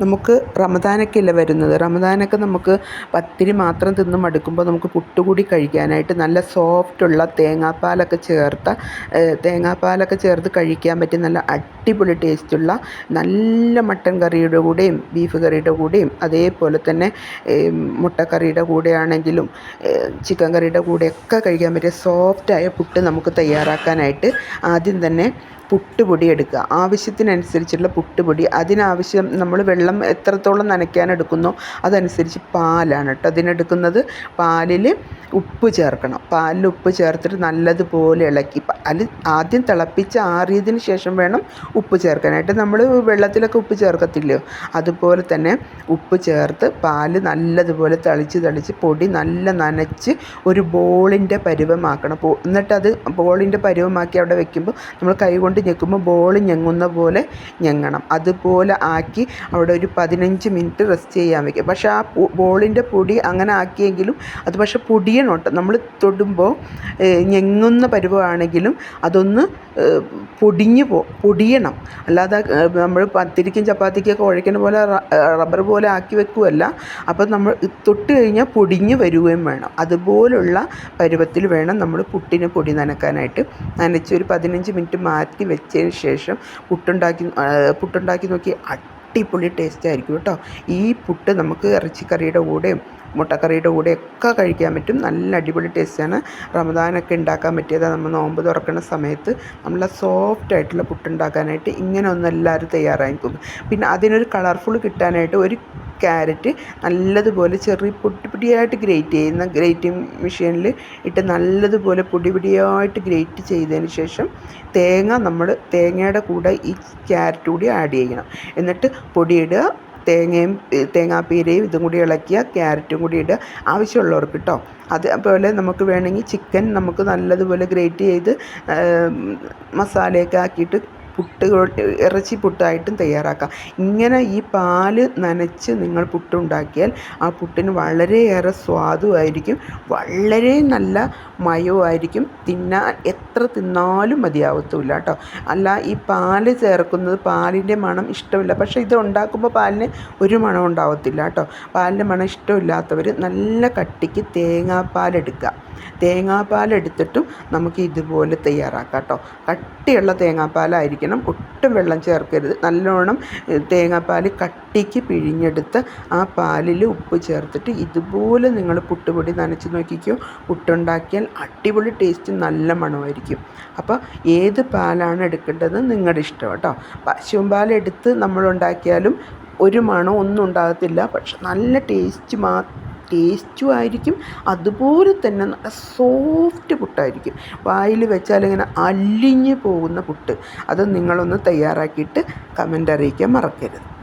നമുക്ക് റമദാനൊക്കെ അല്ലേ വരുന്നത്? റമദാനൊക്കെ നമുക്ക് പത്തിരി മാത്രം തിന്ന് മടുക്കുമ്പോൾ നമുക്ക് പുട്ടുകൂടി കഴിക്കാനായിട്ട് നല്ല സോഫ്റ്റുള്ള തേങ്ങാപ്പാലൊക്കെ ചേർത്ത തേങ്ങാപ്പാലൊക്കെ ചേർത്ത് കഴിക്കാൻ പറ്റിയ നല്ല അടിപൊളി ടേസ്റ്റുള്ള നല്ല മട്ടൻ കറിയുടെ കൂടെയും ബീഫ് കറിയുടെ കൂടെയും അതേപോലെ തന്നെ മുട്ടക്കറിയുടെ കൂടെയാണെങ്കിലും ചിക്കൻ കറിയുടെ കൂടെയൊക്കെ കഴിക്കാൻ പറ്റിയ സോഫ്റ്റായ പുട്ട് നമുക്ക് തയ്യാറാക്കാനായിട്ട് ആദ്യം തന്നെ പുട്ടുപൊടി എടുക്കുക. ആവശ്യത്തിനനുസരിച്ചുള്ള പുട്ടുപൊടി. അതിനാവശ്യം നമ്മൾ വെള്ളം എത്രത്തോളം നനയ്ക്കാൻ എടുക്കുന്നു അതനുസരിച്ച് പാലാണ് കേട്ടോ അതിനെടുക്കുന്നത്. പാലിൽ ഉപ്പ് ചേർക്കണം. പാലിൽ ഉപ്പ് ചേർത്തിട്ട് നല്ലതുപോലെ ഇളക്കി. അതിൽ ആദ്യം തിളപ്പിച്ച് ആറിയതിന് ശേഷം വേണം ഉപ്പ് ചേർക്കാനായിട്ട്. നമ്മൾ വെള്ളത്തിലൊക്കെ ഉപ്പ് ചേർക്കത്തില്ലയോ? അതുപോലെ തന്നെ ഉപ്പ് ചേർത്ത് പാൽ നല്ലതുപോലെ തളിച്ച് തളിച്ച് പൊടി നല്ല നനച്ച് ഒരു ബോളിന്റെ പരുവമാക്കണം. എന്നിട്ടത് ബോളിന്റെ പരുവമാക്കി അവിടെ വെക്കുമ്പോൾ നമ്മൾ കൈ കൊണ്ട് ഞെക്കുമ്പോൾ ബോൾ ഞെങ്ങുന്ന പോലെ ഞെങ്ങണം. അതുപോലെ ആക്കി അവിടെ ഒരു പതിനഞ്ച് മിനിറ്റ് റെസ്റ്റ് ചെയ്യാൻ വയ്ക്കുക പക്ഷേ ആ ബോളിന്റെ പൊടി അങ്ങനെ ആക്കിയെങ്കിലും അത് പക്ഷേ പൊടിയണം കേട്ടോ നമ്മൾ തൊടുമ്പോൾ ഞെങ്ങുന്ന പരുവമാണെങ്കിലും അതൊന്ന് പൊടിഞ്ഞു പോ പൊടിയണം. അല്ലാതെ നമ്മൾ പത്തിരിക്കും ചപ്പാത്തിക്കൊക്കെ ഉഴയ്ക്കുന്ന പോലെ റബ്ബർ പോലെ ആക്കി വെക്കുമല്ല അപ്പോൾ നമ്മൾ തൊട്ട് കഴിഞ്ഞാൽ പൊടിഞ്ഞു വരികയും വേണം. അതുപോലുള്ള പരുവത്തിൽ വേണം നമ്മൾ പുട്ടിന് പൊടി നനക്കാനായിട്ട്. നനച്ച് ഒരു പതിനഞ്ച് മിനിറ്റ് മാറ്റി വെച്ചതിന് ശേഷം പുട്ടുണ്ടാക്കി പുട്ടുണ്ടാക്കി നോക്കി അടിപൊളി ടേസ്റ്റ് ആയിരിക്കും കേട്ടോ. ഈ പുട്ട് നമുക്ക് ഇറച്ചിക്കറിയുടെ കൂടെയും മുട്ടക്കറിയുടെ കൂടെ ഒക്കെ കഴിക്കാൻ പറ്റും. നല്ല അടിപൊളി ടേസ്റ്റാണ് റമദാനൊക്കെ ഉണ്ടാക്കാൻ പറ്റിയത് നമ്മൾ നോമ്പ് തുറക്കുന്ന സമയത്ത് നമ്മൾ സോഫ്റ്റ് ആയിട്ടുള്ള പുട്ടുണ്ടാക്കാനായിട്ട് ഇങ്ങനെ ഒന്ന് എല്ലാവരും തയ്യാറായിരിക്കും. പിന്നെ അതിനൊരു കളർഫുൾ കിട്ടാനായിട്ട് ഒരു ക്യാരറ്റ് നല്ലതുപോലെ ചെറിയ പൊടി പൊടിയായിട്ട് ഗ്രേറ്റ് ചെയ്യുന്ന ഗ്രേറ്റിംഗ് മെഷീനിൽ ഇട്ട് നല്ലതുപോലെ പൊടി പൊടിയായിട്ട് ഗ്രേറ്റ് ചെയ്തതിന് ശേഷം തേങ്ങ നമ്മൾ തേങ്ങയുടെ കൂടെ ഈ ക്യാരറ്റ് കൂടി ആഡ് ചെയ്യണം. എന്നിട്ട് പൊടിയിടുക തേങ്ങയും തേങ്ങാപ്പീരയും ഇതും കൂടി ഇളക്കിയ ക്യാരറ്റും കൂടി ഇടുക ആവശ്യമുള്ളവർക്ക് കേട്ടോ അതേപോലെ നമുക്ക് വേണമെങ്കിൽ ചിക്കൻ നമുക്ക് നല്ലതുപോലെ ഗ്രേറ്റ് ചെയ്ത് മസാലയൊക്കെ ആക്കിയിട്ട് പുട്ട് ഇറച്ചി പുട്ടായിട്ടും തയ്യാറാക്കാം. ഇങ്ങനെ ഈ പാൽ നനച്ച് നിങ്ങൾ പുട്ടുണ്ടാക്കിയാൽ ആ പുട്ടിന് വളരെയേറെ സ്വാദുമായിരിക്കും വളരെ നല്ല മയവുമായിരിക്കും. തിന്നാൻ എത്ര തിന്നാലും മതിയാവത്തുമില്ല കേട്ടോ. അല്ല ഈ പാൽ ചേർക്കുന്നത് പാലിന്റെ മണം ഇഷ്ടമില്ല. പക്ഷേ ഇത് ഉണ്ടാക്കുമ്പോൾ പാലിന് ഒരു മണം ഉണ്ടാവത്തില്ല കേട്ടോ. പാലിന്റെ മണം ഇഷ്ടമില്ലാത്തവർ നല്ല കട്ടിക്ക് തേങ്ങാപ്പാലെടുക്കുക തേങ്ങാപ്പാൽ എടുത്തിട്ടും നമുക്ക് ഇതുപോലെ തയ്യാറാക്കാം കേട്ടോ. കട്ടിയുള്ള തേങ്ങാപ്പാലായിരിക്കണം. ഒട്ടും വെള്ളം ചേർക്കരുത്. നല്ലോണം തേങ്ങാപ്പാൽ കട്ടിക്ക് പിഴിഞ്ഞെടുത്ത് ആ പാലിൽ ഉപ്പ് ചേർത്തിട്ട് ഇതുപോലെ നിങ്ങൾ പുട്ടുപൊടി നനച്ച് നോക്കിക്കോ. പുട്ടുണ്ടാക്കിയാൽ അടിപൊളി ടേസ്റ്റ് നല്ല മണമായിരിക്കും. അപ്പോൾ ഏത് പാലാണ് എടുക്കേണ്ടത് നിങ്ങളുടെ ഇഷ്ടം കേട്ടോ. പശുവും പാലെടുത്ത് നമ്മൾ ഉണ്ടാക്കിയാലും ഒരു മണം ഒന്നും ഉണ്ടാകത്തില്ല. പക്ഷെ നല്ല ടേസ്റ്റ് മാ ടേസ്റ്റും ആയിരിക്കും. അതുപോലെ തന്നെ നല്ല സോഫ്റ്റ് പുട്ടായിരിക്കും. വായിൽ വെച്ചാൽ ഇങ്ങനെ അലിഞ്ഞു പോകുന്ന പുട്ട്. അത് നിങ്ങളൊന്ന് തയ്യാറാക്കിയിട്ട് കമന്റ് അറിയിക്കാൻ മറക്കരുത്.